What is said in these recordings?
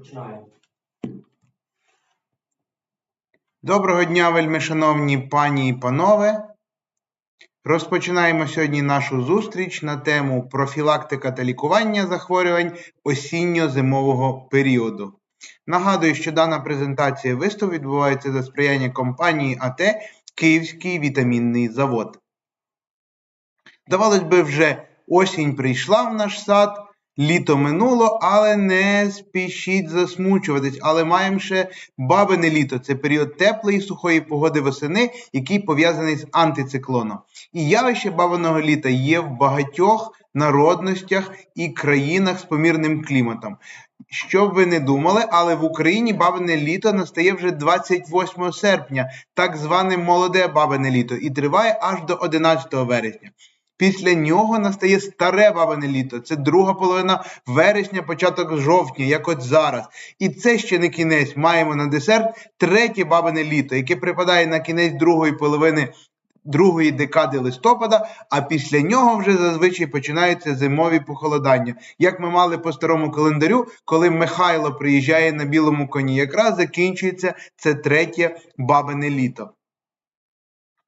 Починаємо. Доброго дня, вельми шановні пані і панове. Розпочинаємо сьогодні нашу зустріч на тему профілактика та лікування захворювань осінньо-зимового періоду. Нагадую, що дана презентація виступ відбувається за сприяння компанії АТ Київський вітамінний завод. Здавалось би, вже осінь прийшла в наш сад, літо минуло, але не спішіть засмучуватись. Але маємо ще бабине літо. Це період теплої сухої погоди восени, який пов'язаний з антициклоном. І явище бабиного літа є в багатьох народностях і країнах з помірним кліматом. Що б ви не думали, але в Україні бабине літо настає вже 28 серпня, так зване молоде бабине літо, і триває аж до 11 вересня. Після нього настає старе бабине літо. Це друга половина вересня, початок жовтня, як от зараз. І це ще не кінець. Маємо на десерт третє бабине літо, яке припадає на кінець другої половини другої декади листопада, а після нього вже зазвичай починаються зимові похолодання. Як ми мали по старому календарю, коли Михайло приїжджає на білому коні, якраз закінчується це третє бабине літо.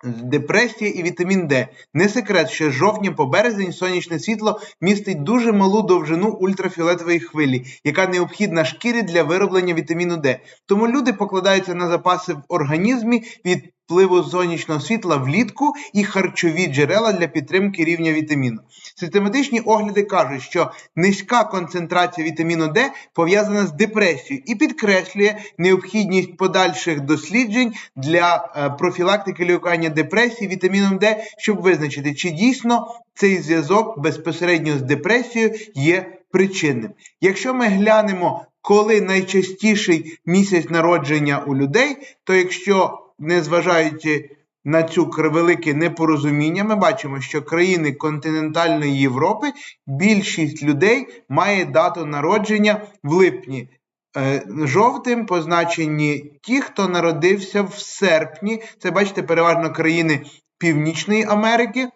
Депресія і вітамін Д. Не секрет, що з жовтня по березень сонячне світло містить дуже малу довжину ультрафіолетової хвилі, яка необхідна шкірі для вироблення вітаміну Д. Тому люди покладаються на запаси в організмі від впливу сонячного світла влітку і харчові джерела для підтримки рівня вітаміну. Систематичні огляди кажуть, що низька концентрація вітаміну Д пов'язана з депресією і підкреслює необхідність подальших досліджень для е, профілактики лікування депресії вітаміном Д, щоб визначити, чи дійсно цей зв'язок безпосередньо з депресією є причинним. Якщо ми глянемо, коли найчастіший місяць народження у людей, то якщо незважаючи на цю велике непорозуміння, ми бачимо, що країни континентальної Європи більшість людей має дату народження в липні. Е, жовтим позначені ті, хто народився в серпні. Це, бачите, переважно країни Північної Америки,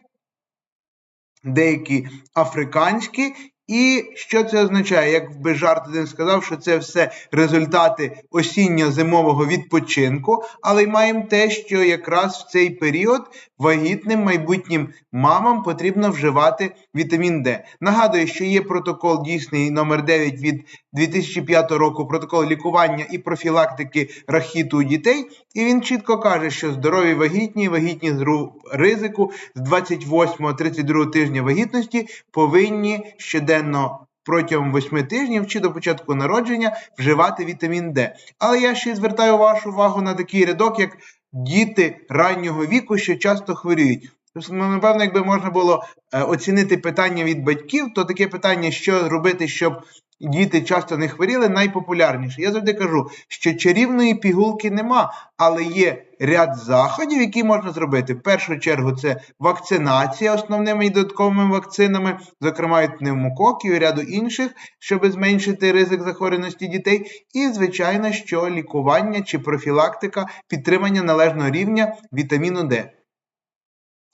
деякі африканські і що це означає? Як би жарт один сказав, що це все результати осінньо-зимового відпочинку, але й маємо те, що якраз в цей період вагітним майбутнім мамам потрібно вживати вітамін Д. Нагадую, що є протокол дійсний номер 9 від 2005 року, протокол лікування і профілактики рахіту у дітей, і він чітко каже, що здорові вагітні, вагітні з ризику з 28-32 тижня вагітності повинні щоденно щоденно протягом 8 тижнів чи до початку народження вживати вітамін Д. Але я ще звертаю вашу увагу на такий рядок, як діти раннього віку, що часто хворіють. Тобто, ну, напевно, якби можна було е, оцінити питання від батьків, то таке питання, що робити, щоб діти часто не хворіли, найпопулярніше. Я завжди кажу, що чарівної пігулки нема, але є ряд заходів, які можна зробити. В першу чергу це вакцинація основними і додатковими вакцинами, зокрема від пневмококів і ряду інших, щоб зменшити ризик захворюваності дітей. І, звичайно, що лікування чи профілактика підтримання належного рівня вітаміну Д.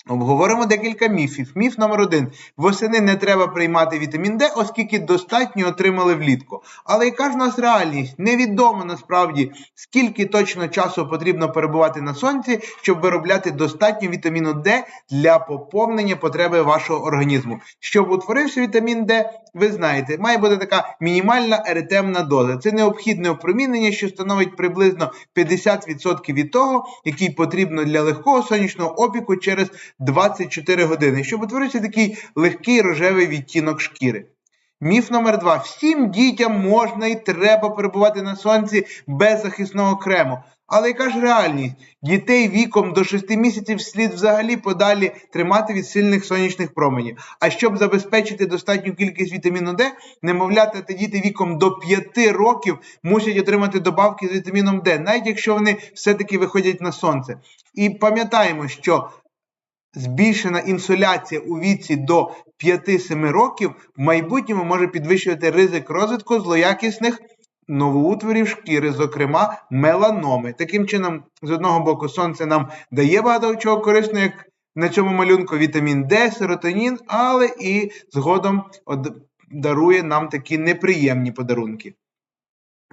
Обговоримо декілька міфів. Міф номер один. Восени не треба приймати вітамін Д, оскільки достатньо отримали влітку. Але яка ж у нас реальність? Невідомо насправді, скільки точно часу потрібно перебувати на сонці, щоб виробляти достатньо вітаміну Д для поповнення потреби вашого організму. Щоб утворився вітамін Д, ви знаєте, має бути така мінімальна еретемна доза. Це необхідне опромінення, що становить приблизно 50% від того, який потрібно для легкого сонячного опіку через 24 години, щоб утворився такий легкий рожевий відтінок шкіри. Міф номер два. Всім дітям можна і треба перебувати на сонці без захисного крему. Але яка ж реальність? Дітей віком до 6 місяців слід взагалі подалі тримати від сильних сонячних променів. А щоб забезпечити достатню кількість вітаміну Д, немовлята та діти віком до 5 років мусять отримати добавки з вітаміном Д, навіть якщо вони все-таки виходять на сонце. І пам'ятаємо, що збільшена інсоляція у віці до 5-7 років в майбутньому може підвищувати ризик розвитку злоякісних новоутворів шкіри, зокрема меланоми. Таким чином, з одного боку, сонце нам дає багато чого корисного, як на цьому малюнку вітамін Д, серотонін, але і згодом дарує нам такі неприємні подарунки.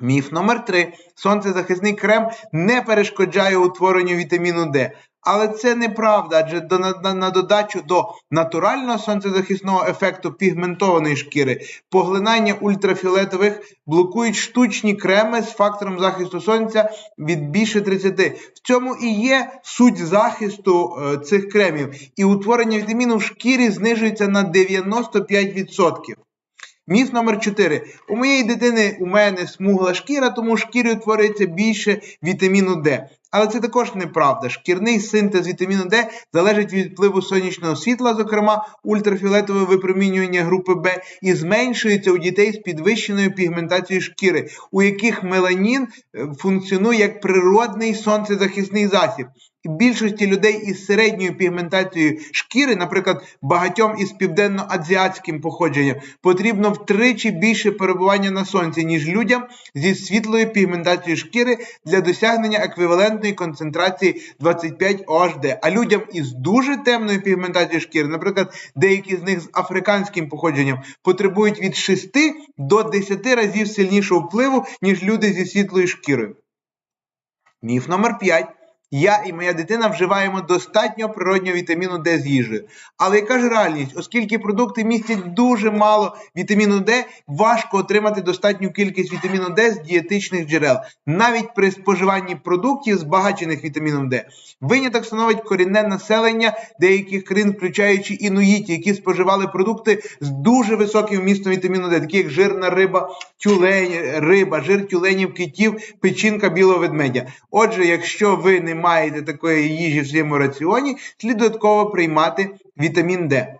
Міф номер 3. Сонцезахисний крем не перешкоджає утворенню вітаміну Д. Але це неправда, адже до, на, додачу до натурального сонцезахисного ефекту пігментованої шкіри поглинання ультрафіолетових блокують штучні креми з фактором захисту сонця від більше 30. В цьому і є суть захисту е, цих кремів. І утворення вітаміну в шкірі знижується на 95%. Міф номер 4. У моєї дитини у мене смугла шкіра, тому в шкірі більше вітаміну Д. Але це також неправда. Шкірний синтез вітаміну Д залежить від впливу сонячного світла, зокрема ультрафіолетове випромінювання групи Б, і зменшується у дітей з підвищеною пігментацією шкіри, у яких меланін е, функціонує як природний сонцезахисний засіб. Більшості людей із середньою пігментацією шкіри, наприклад, багатьом із південно-азіатським походженням, потрібно втричі більше перебування на сонці, ніж людям зі світлою пігментацією шкіри для досягнення еквівалентної концентрації 25 OHD. А людям із дуже темною пігментацією шкіри, наприклад, деякі з них з африканським походженням, потребують від 6 до 10 разів сильнішого впливу, ніж люди зі світлою шкірою. Міф номер 5. Я і моя дитина вживаємо достатньо природнього вітаміну Д з їжею. Але яка ж реальність? Оскільки продукти містять дуже мало вітаміну Д, важко отримати достатню кількість вітаміну Д з дієтичних джерел, навіть при споживанні продуктів, збагачених вітаміном Д. Виняток становить корінне населення деяких країн, включаючи інуїті, які споживали продукти з дуже високим вмістом вітаміну Д, такі як жирна риба, тюлень, риба, жир тюленів, китів, печінка білого ведмедя. Отже, якщо ви не маєте такої їжі в своєму раціоні, слід додатково приймати вітамін Д.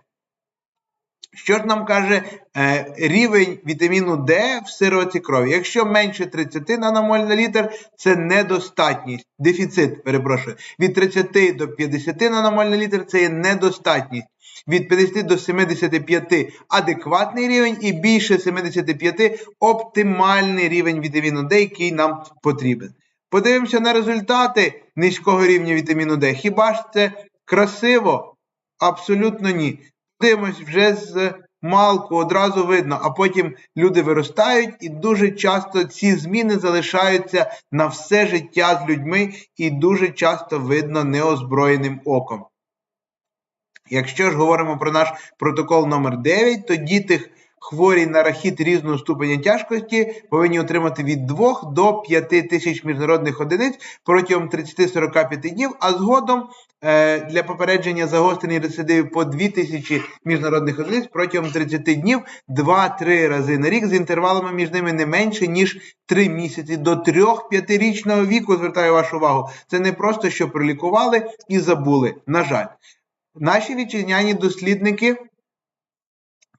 Що ж нам каже е, рівень вітаміну Д в сироватці крові? Якщо менше 30 наномоль на літр, це недостатність. Дефіцит, перепрошую. Від 30 до 50 наномоль на літр це є недостатність. Від 50 до 75 адекватний рівень і більше 75 оптимальний рівень вітаміну Д, який нам потрібен. Подивимося на результати низького рівня вітаміну Д. Хіба ж це красиво? Абсолютно ні. Дивимось вже з малку, одразу видно, а потім люди виростають, і дуже часто ці зміни залишаються на все життя з людьми, і дуже часто видно неозброєним оком. Якщо ж говоримо про наш протокол номер 9 то діти хворі на рахіт різного ступеня тяжкості повинні отримати від 2 до 5 тисяч міжнародних одиниць протягом 30-45 днів, а згодом е, для попередження загострення рецидивів по 2 тисячі міжнародних одиниць протягом 30 днів 2-3 рази на рік з інтервалами між ними не менше, ніж 3 місяці до 3-5 річного віку. Звертаю вашу увагу. Це не просто що прилікували і забули. На жаль, наші вітчизняні дослідники.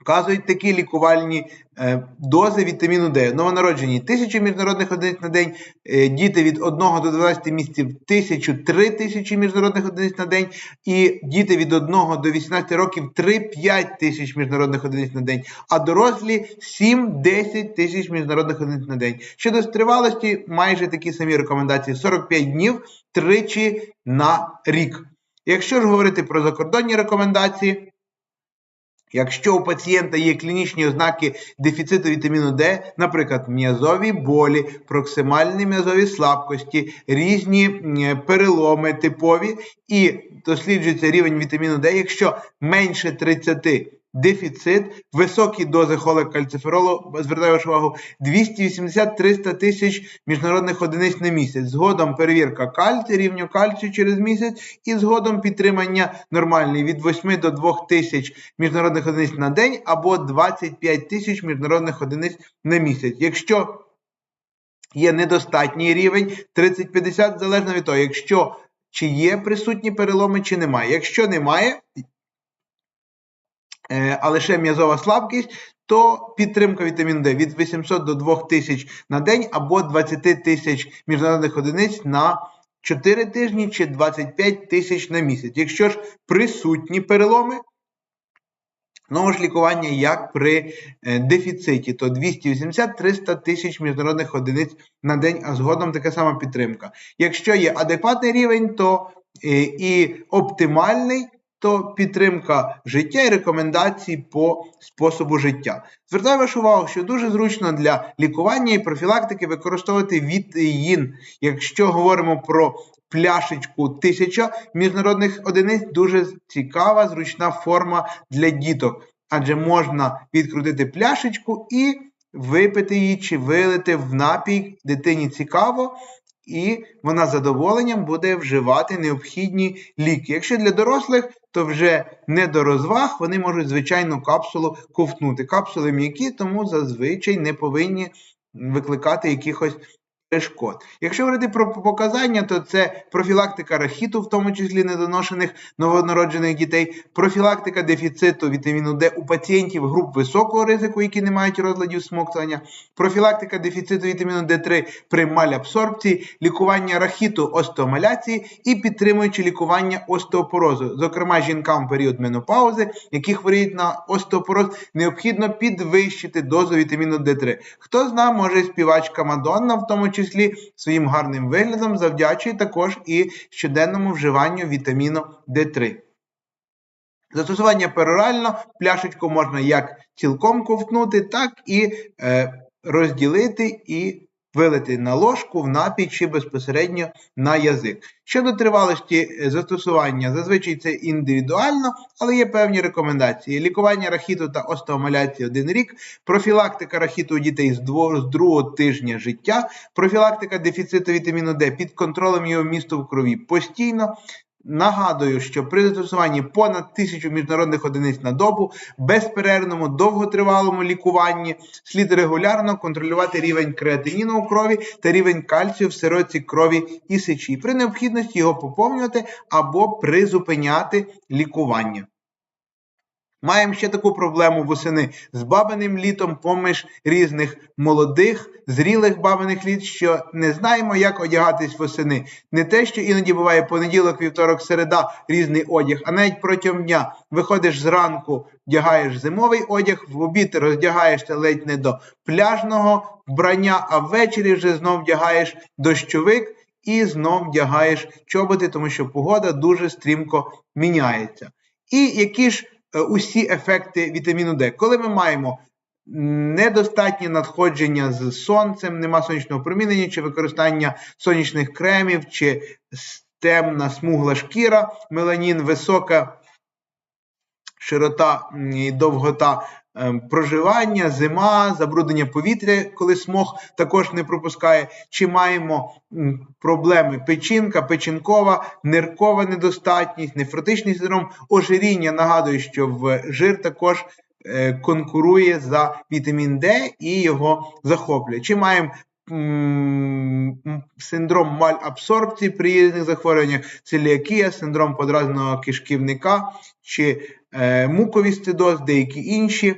Вказують такі лікувальні е, дози вітаміну Д. Новонароджені 1000 міжнародних одиниць на день, е, діти від 1 до 12 місяців 1000-3 тисячі міжнародних одиниць на день, і діти від 1 до 18 років 3-5 тисяч міжнародних одиниць на день, а дорослі 7-10 тисяч міжнародних одиниць на день. Щодо стривалості, майже такі самі рекомендації: 45 днів тричі на рік. Якщо ж говорити про закордонні рекомендації, Якщо у пацієнта є клінічні ознаки дефіциту вітаміну Д, наприклад, м'язові болі, проксимальні м'язові слабкості, різні переломи типові, і досліджується рівень вітаміну Д, якщо менше 30 дефіцит, високі дози холекальциферолу, звертаю вашу увагу, 280-300 тисяч міжнародних одиниць на місяць. Згодом перевірка кальцію, рівню кальцію через місяць, і згодом підтримання нормальної від 8 до 2 тисяч міжнародних одиниць на день або 25 тисяч міжнародних одиниць на місяць. Якщо є недостатній рівень 30-50, залежно від того, якщо чи є присутні переломи, чи немає. Якщо немає, а лише м'язова слабкість, то підтримка вітаміну Д від 800 до 2000 на день або 20 тисяч міжнародних одиниць на 4 тижні чи 25 тисяч на місяць. Якщо ж присутні переломи, Знову ж лікування як при е, дефіциті, то 280-300 тисяч міжнародних одиниць на день, а згодом така сама підтримка. Якщо є адекватний рівень, то е, і оптимальний, то підтримка життя і рекомендації по способу життя. Звертаю вашу увагу, що дуже зручно для лікування і профілактики використовувати вітеїн. Якщо говоримо про пляшечку 1000 міжнародних одиниць, дуже цікава, зручна форма для діток, адже можна відкрутити пляшечку і випити її чи вилити в напій дитині цікаво, і вона задоволенням буде вживати необхідні ліки. Якщо для дорослих, то вже не до розваг, вони можуть звичайну капсулу ковтнути. Капсули м'які, тому зазвичай не повинні викликати якихось перешкод. Якщо говорити про показання, то це профілактика рахіту, в тому числі недоношених новонароджених дітей, профілактика дефіциту вітаміну Д у пацієнтів груп високого ризику, які не мають розладів смоктання, профілактика дефіциту вітаміну Д3 при малябсорбції, лікування рахіту остеомаляції і підтримуючи лікування остеопорозу. Зокрема, жінкам в період менопаузи, які хворіють на остеопороз, необхідно підвищити дозу вітаміну Д3. Хто зна, може співачка Мадонна, в тому числі числі своїм гарним виглядом завдячує також і щоденному вживанню вітаміну D3. Застосування перорально пляшечку можна як цілком ковтнути, так і е, розділити і вилити на ложку в напій чи безпосередньо на язик. Щодо тривалості е, застосування, зазвичай це індивідуально, але є певні рекомендації. Лікування рахіту та остеомаляції один рік, профілактика рахіту у дітей з другого тижня життя, профілактика дефіциту вітаміну Д під контролем його місту в крові постійно, Нагадую, що при застосуванні понад тисячу міжнародних одиниць на добу, безперервному довготривалому лікуванні слід регулярно контролювати рівень креатиніну у крові та рівень кальцію в сироці крові і сечі. При необхідності його поповнювати або призупиняти лікування. Маємо ще таку проблему восени з бабиним літом поміж різних молодих, зрілих бабиних літ, що не знаємо, як одягатись восени. Не те, що іноді буває понеділок, вівторок, середа різний одяг, а навіть протягом дня виходиш зранку, вдягаєш зимовий одяг, в обід роздягаєшся ледь не до пляжного вбрання, а ввечері вже знов вдягаєш дощовик і знов вдягаєш чоботи, тому що погода дуже стрімко міняється. І які ж усі ефекти вітаміну Д. Коли ми маємо недостатнє надходження з сонцем, нема сонячного промінення, чи використання сонячних кремів, чи темна смугла шкіра, меланін, висока широта і довгота проживання, зима, забруднення повітря, коли смог також не пропускає, чи маємо проблеми печінка, печінкова, ниркова недостатність, нефротичний синдром, ожиріння. Нагадую, що в жир також е, конкурує за вітамін Д і його захоплює. Чи маємо Синдром малабсорбції при різних захворюваннях, целіакія, синдром подразненого кишківника чи е, муковістидоз, деякі інші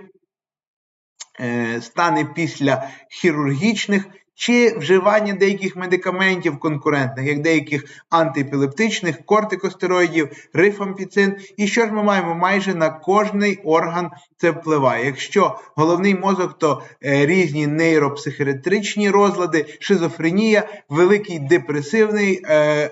е, стани після хірургічних чи вживання деяких медикаментів конкурентних, як деяких антиепілептичних, кортикостероїдів, рифампіцин. І що ж ми маємо? Майже на кожний орган це впливає. Якщо головний мозок, то е, різні нейропсихіатричні розлади, шизофренія, великий депресивний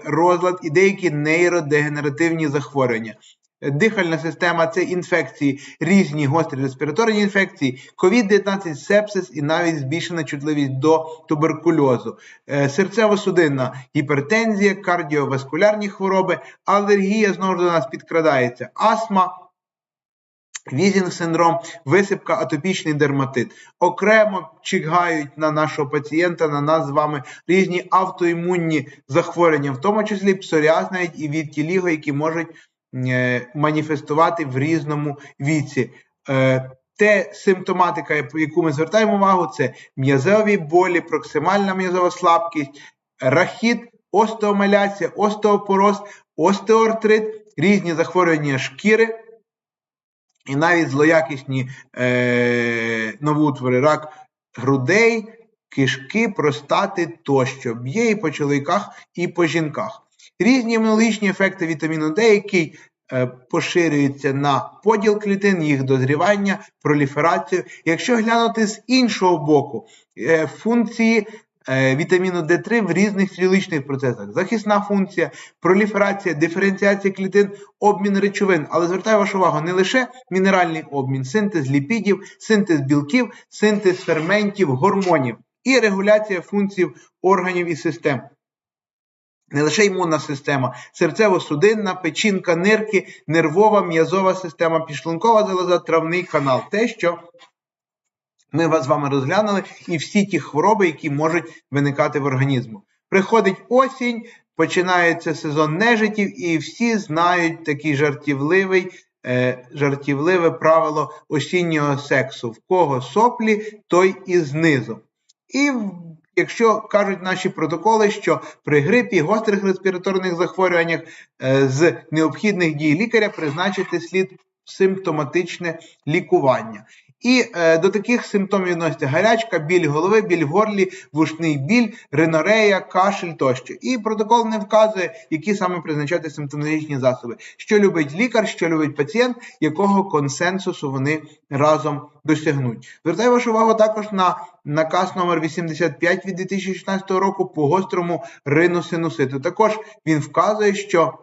розлад і деякі нейродегенеративні захворювання дихальна система це інфекції, різні гострі респіраторні інфекції, COVID-19, сепсис і навіть збільшена чутливість до туберкульозу, е, серцево-судинна гіпертензія, кардіоваскулярні хвороби, алергія знову до нас підкрадається, астма. Візінг синдром, висипка, атопічний дерматит. Окремо чекають на нашого пацієнта, на нас з вами різні автоімунні захворювання, в тому числі псоріаз навіть і відтіліго, які можуть маніфестувати в різному віці. Е, те симптоматика, яку ми звертаємо увагу, це м'язові болі, проксимальна м'язова слабкість, рахіт, остеомаляція, остеопороз, остеоартрит, різні захворювання шкіри і навіть злоякісні е, новоутвори рак грудей, кишки, простати тощо. Б'є і по чоловіках, і по жінках. Різні імунологічні ефекти вітаміну Д, який е, поширюється на поділ клітин, їх дозрівання, проліферацію. Якщо глянути з іншого боку, е, функції е, вітаміну D3 в різних фізіологічних процесах. Захисна функція, проліферація, диференціація клітин, обмін речовин. Але звертаю вашу увагу, не лише мінеральний обмін, синтез ліпідів, синтез білків, синтез ферментів, гормонів і регуляція функцій органів і систем. Не лише імунна система, серцево-судинна, печінка, нирки, нервова, м'язова система, підшлункова залоза, травний канал. Те, що ми з вами розглянули, і всі ті хвороби, які можуть виникати в організму. Приходить осінь, починається сезон нежитів, і всі знають такий жартівливий, е, жартівливе правило осіннього сексу. В кого соплі, той і знизу. І якщо кажуть наші протоколи, що при грипі, гострих респіраторних захворюваннях е, з необхідних дій лікаря призначити слід симптоматичне лікування. І е, до таких симптомів відносяться гарячка, біль голови, біль в горлі, вушний біль, ринорея, кашель тощо. І протокол не вказує, які саме призначати симптоматичні засоби, що любить лікар, що любить пацієнт, якого консенсусу вони разом досягнуть. Звертаю вашу увагу також на наказ номер 85 від 2016 року по гострому риносинуситу. Також він вказує, що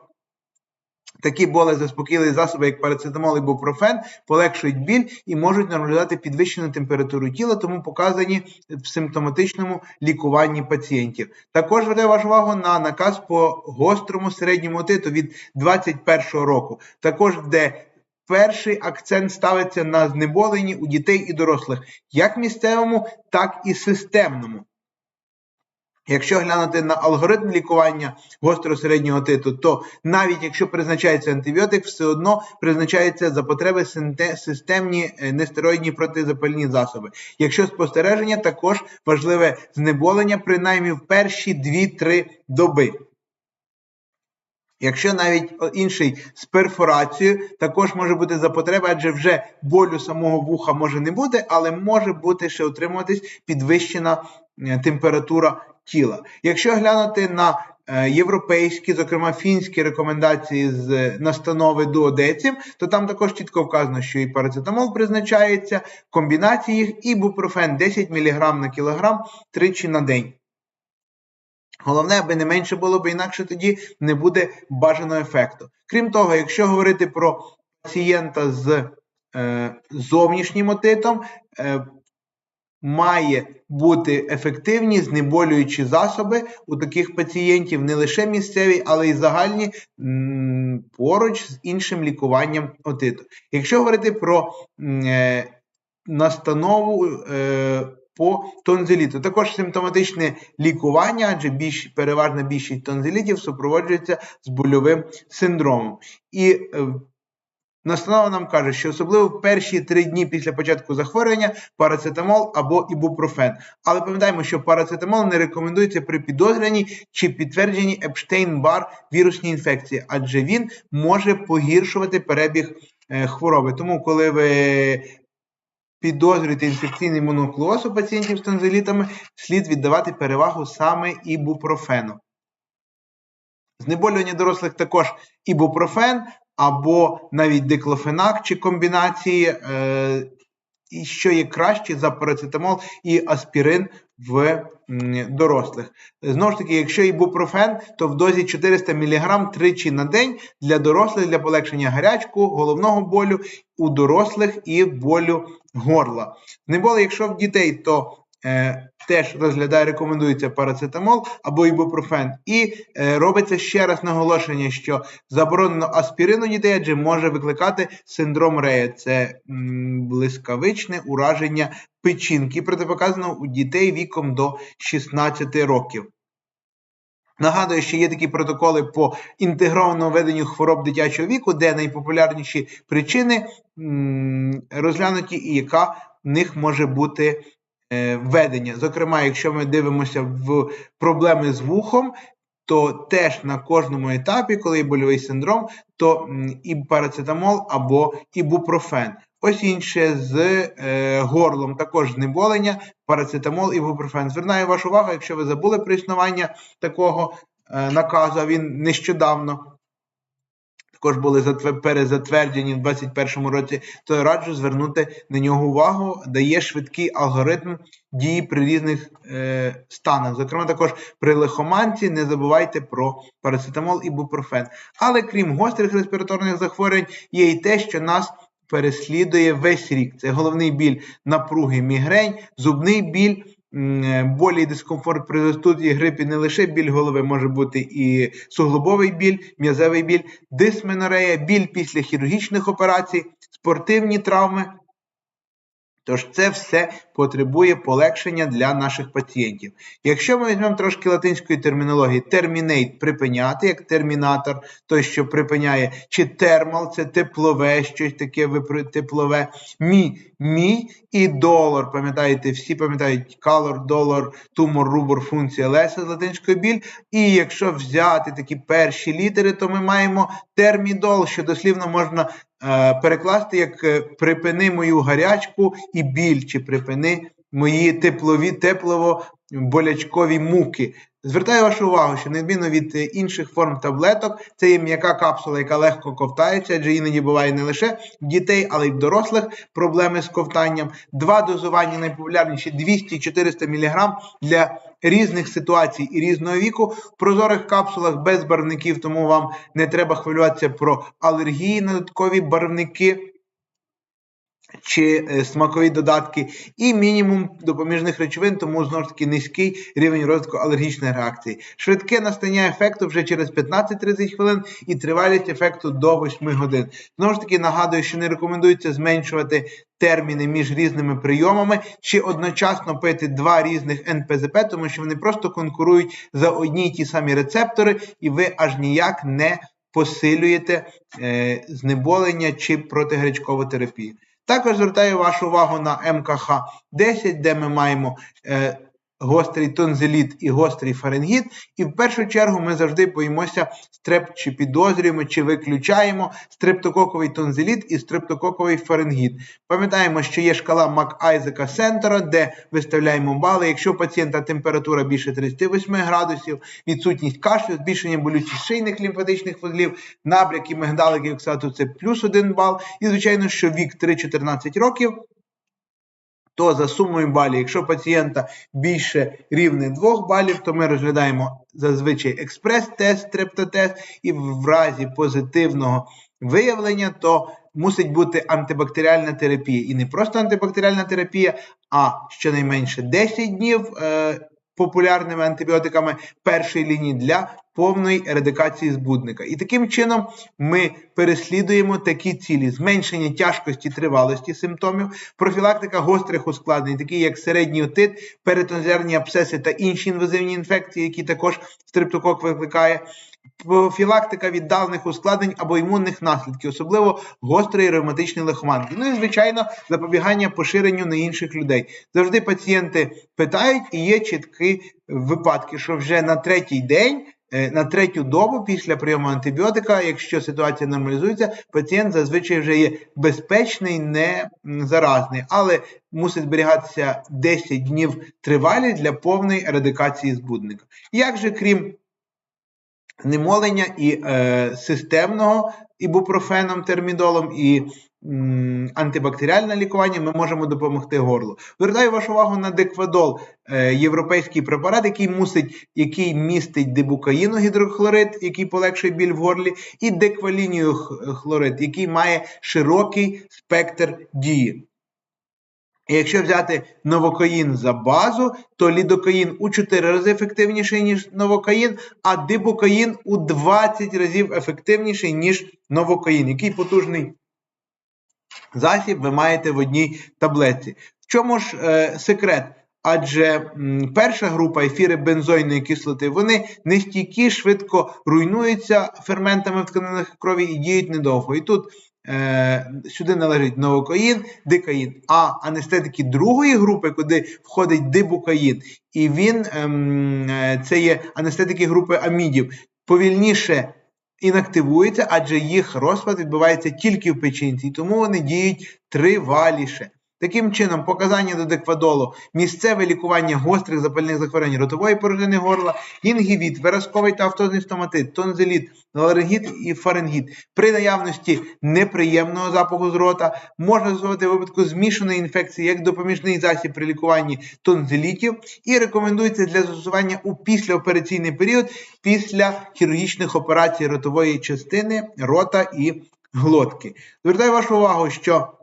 Такі болезаспокійливі засоби, як парацетамол і бупрофен, полегшують біль і можуть нормалізувати підвищену температуру тіла, тому показані в симптоматичному лікуванні пацієнтів. Також звертаю вашу увагу на наказ по гострому середньому отиту від 2021 року, також де перший акцент ставиться на знеболенні у дітей і дорослих, як місцевому, так і системному. Якщо глянути на алгоритм лікування гостро-середнього титу, то навіть якщо призначається антибіотик, все одно призначається за потреби системні е, нестероїдні протизапальні засоби. Якщо спостереження, також важливе знеболення, принаймні в перші 2-3 доби. Якщо навіть інший з перфорацією, також може бути за потреби, адже вже болю самого вуха може не бути, але може бути ще отримуватись підвищена е, температура тіла. Якщо глянути на е, європейські, зокрема фінські рекомендації з настанови дуодецім, то там також чітко вказано, що і парацетамол призначається, комбінації їх, і бупрофен 10 мг на кілограм тричі на день. Головне, аби не менше було, бо інакше тоді не буде бажаного ефекту. Крім того, якщо говорити про пацієнта з е, зовнішнім отитом, е, має бути ефективні знеболюючі засоби у таких пацієнтів, не лише місцеві, але й загальні поруч з іншим лікуванням отиту. Якщо говорити про е, настанову е, по тонзиліту, також симптоматичне лікування, адже більш, переважна більшість тонзилітів супроводжується з больовим синдромом. І е, Настанова нам каже, що особливо в перші три дні після початку захворювання парацетамол або ібупрофен. Але пам'ятаємо, що парацетамол не рекомендується при підозренні чи підтвердженні Епштейн-Бар вірусній інфекції, адже він може погіршувати перебіг е, хвороби. Тому, коли ви підозрюєте інфекційний моноклоз у пацієнтів з тонзилітами, слід віддавати перевагу саме ібупрофену. Знеболювання дорослих також ібупрофен, або навіть диклофенак чи комбінації, е, і що є краще за парацетамол і аспірин в дорослих. Знову ж таки, якщо ібупрофен, то в дозі 400 мг тричі на день для дорослих для полегшення гарячку, головного болю у дорослих і болю горла. Не було, якщо в дітей, то теж розглядає, рекомендується парацетамол або ібупрофен. І е, робиться ще раз наголошення, що заборонено аспірин у дітей, адже може викликати синдром Рея. Це м, блискавичне ураження печінки, протипоказано у дітей віком до 16 років. Нагадую, що є такі протоколи по інтегрованому веденню хвороб дитячого віку, де найпопулярніші причини м, розглянуті, і яка в них може бути Е, ведення. Зокрема, якщо ми дивимося в проблеми з вухом, то теж на кожному етапі, коли є больовий синдром, то і парацетамол або ібупрофен. Ось інше з е, горлом, також знеболення, парацетамол і ібупрофен. Звернаю вашу увагу, якщо ви забули про існування такого е, наказу, він нещодавно також були перезатверджені в 2021 році, то раджу звернути на нього увагу, дає швидкий алгоритм дії при різних е, станах. Зокрема, також при лихоманці не забувайте про парацетамол і бупрофен. Але крім гострих респіраторних захворювань, є і те, що нас переслідує весь рік. Це головний біль напруги, мігрень, зубний біль. Болі і дискомфорт при застуді грипі не лише біль голови, може бути і суглобовий біль, м'язевий біль, дисменорея, біль після хірургічних операцій, спортивні травми. Тож це все потребує полегшення для наших пацієнтів. Якщо ми візьмемо трошки латинської термінології, термінейт припиняти, як термінатор, той, що припиняє, чи термал це теплове, щось таке теплове, мі, мій і долар. Пам'ятаєте, всі пам'ятають калор, долар, тумор, рубор, функція леса з латинської біль. І якщо взяти такі перші літери, то ми маємо термідол, що дослівно можна перекласти як е, припини мою гарячку і біль, чи припини мої теплові, теплово-болячкові муки. Звертаю вашу увагу, що на відміну від е, інших форм таблеток, це є м'яка капсула, яка легко ковтається, адже іноді буває не лише в дітей, але й в дорослих проблеми з ковтанням. Два дозування найпопулярніші 200-400 мг для різних ситуацій і різного віку. В прозорих капсулах без барвників, тому вам не треба хвилюватися про алергії на додаткові барвники чи е, смакові додатки, і мінімум допоміжних речовин, тому знову ж таки низький рівень розвитку алергічної реакції. Швидке настання ефекту вже через 15-30 хвилин і тривалість ефекту до 8 годин. Знову ж таки, нагадую, що не рекомендується зменшувати терміни між різними прийомами, чи одночасно пити два різних НПЗП, тому що вони просто конкурують за одні й ті самі рецептори, і ви аж ніяк не посилюєте е, знеболення чи протигарячкову терапію. Також звертаю вашу увагу на МКХ-10, де ми маємо е, гострий тонзиліт і гострий фаренгіт. І в першу чергу ми завжди боїмося стреп, чи підозрюємо, чи виключаємо стрептококовий тонзиліт і стрептококовий фаренгіт. Пам'ятаємо, що є шкала Мак-Айзека Сентера, де виставляємо бали. Якщо у пацієнта температура більше 38 градусів, відсутність кашлю, збільшення болючих шийних лімфатичних вузлів, набряк і мигдалики оксату це плюс 1 бал. І, звичайно, що вік 3-14 років то за сумою балів, якщо пацієнта більше рівне 2 балів, то ми розглядаємо зазвичай експрес-тест, трептотест, і в разі позитивного виявлення, то мусить бути антибактеріальна терапія. І не просто антибактеріальна терапія, а щонайменше 10 днів. Е Популярними антибіотиками першої лінії для повної ерадикації збудника. І таким чином ми переслідуємо такі цілі: зменшення тяжкості тривалості симптомів, профілактика гострих ускладнень, такі як середній отит, перитонзерні абсеси та інші інвазивні інфекції, які також стриптокок викликає. Профілактика віддалених ускладнень або імунних наслідків, особливо гострої ревматичної лихоманки. Ну і, звичайно, запобігання поширенню на інших людей. Завжди пацієнти питають, і є чіткі випадки, що вже на третій день Е, на третю добу після прийому антибіотика, якщо ситуація нормалізується, пацієнт зазвичай вже є безпечний, не заразний, але мусить зберігатися 10 днів тривалі для повної ерадикації збудника. Як же крім немолення і е, системного ібупрофеном, термідолом і антибактеріальне лікування, ми можемо допомогти горлу. Звертаю вашу увагу на деквадол, е, європейський препарат, який мусить, який містить дебукаїногідрохлорид, який полегшує біль в горлі, і деквалінію хлорид, який має широкий спектр дії. І якщо взяти новокаїн за базу, то лідокаїн у 4 рази ефективніший, ніж новокаїн, а дибукаїн у 20 разів ефективніший, ніж новокаїн. Який потужний засіб ви маєте в одній таблетці. В чому ж е, секрет? Адже м, перша група ефіри бензойної кислоти, вони нестійкі, швидко руйнуються ферментами в тканинах крові і діють недовго. І тут сюди належить новокаїн, дикаїн, а анестетики другої групи, куди входить дибукаїн, і він ем, е, це є анестетики групи амідів, повільніше інактивуються, адже їх розпад відбувається тільки в печінці, тому вони діють триваліше. Таким чином, показання до деквадолу, місцеве лікування гострих запальних захворювань ротової порожнини горла, інгівіт, виразковий та автозний стоматит, тонзиліт, ларингіт і фарингіт. При наявності неприємного запаху з рота можна застосовувати в випадку змішаної інфекції як допоміжний засіб при лікуванні тонзилітів і рекомендується для застосування у післяопераційний період після хірургічних операцій ротової частини, рота і глотки. Звертаю вашу увагу, що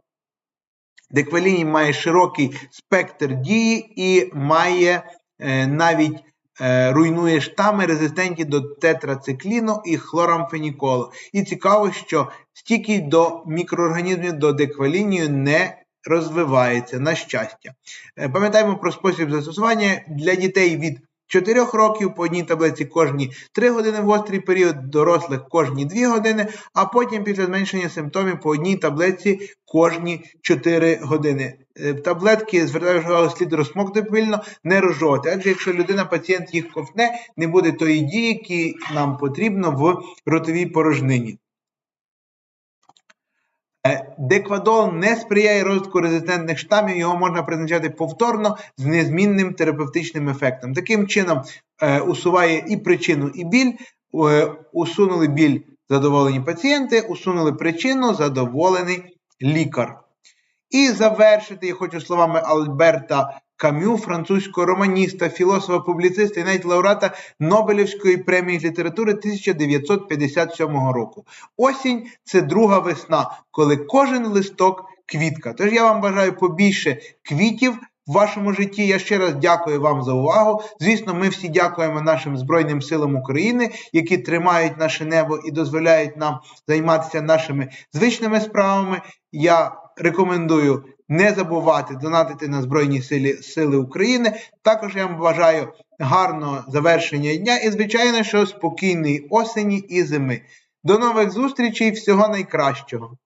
Декваліній має широкий спектр дії і має е, навіть е, руйнує штами резистентні до тетрацикліну і хлорамфеніколу. І цікаво, що стійкість до мікроорганізмів до деквалінію не розвивається, на щастя. Е, Пам'ятаємо про спосіб застосування для дітей від 4 років по одній таблетці кожні 3 години в гострий період, дорослих кожні 2 години, а потім після зменшення симптомів по одній таблетці кожні 4 години. Е, Таблетки, звертаю увагу, слід розсмокти пильно, не розжовувати. Адже якщо людина, пацієнт їх ковтне, не буде тої дії, які нам потрібно в ротовій порожнині. Е, Деквадол не сприяє розвитку резистентних штамів, його можна призначати повторно з незмінним терапевтичним ефектом. Таким чином е, усуває і причину, і біль. Е, Усунули біль задоволені пацієнти, усунули причину задоволений лікар. І завершити я хочу словами Альберта Кам'ю, французького романіста, філософа, публіциста і навіть лауреата Нобелівської премії з літератури 1957 року. Осінь це друга весна, коли кожен листок квітка. Тож я вам бажаю побільше квітів. В вашому житті я ще раз дякую вам за увагу. Звісно, ми всі дякуємо нашим Збройним силам України, які тримають наше небо і дозволяють нам займатися нашими звичними справами. Я рекомендую не забувати донатити на Збройні сили, сили України. Також я вам бажаю гарного завершення дня і, звичайно, що спокійної осені і зими. До нових зустрічей, всього найкращого!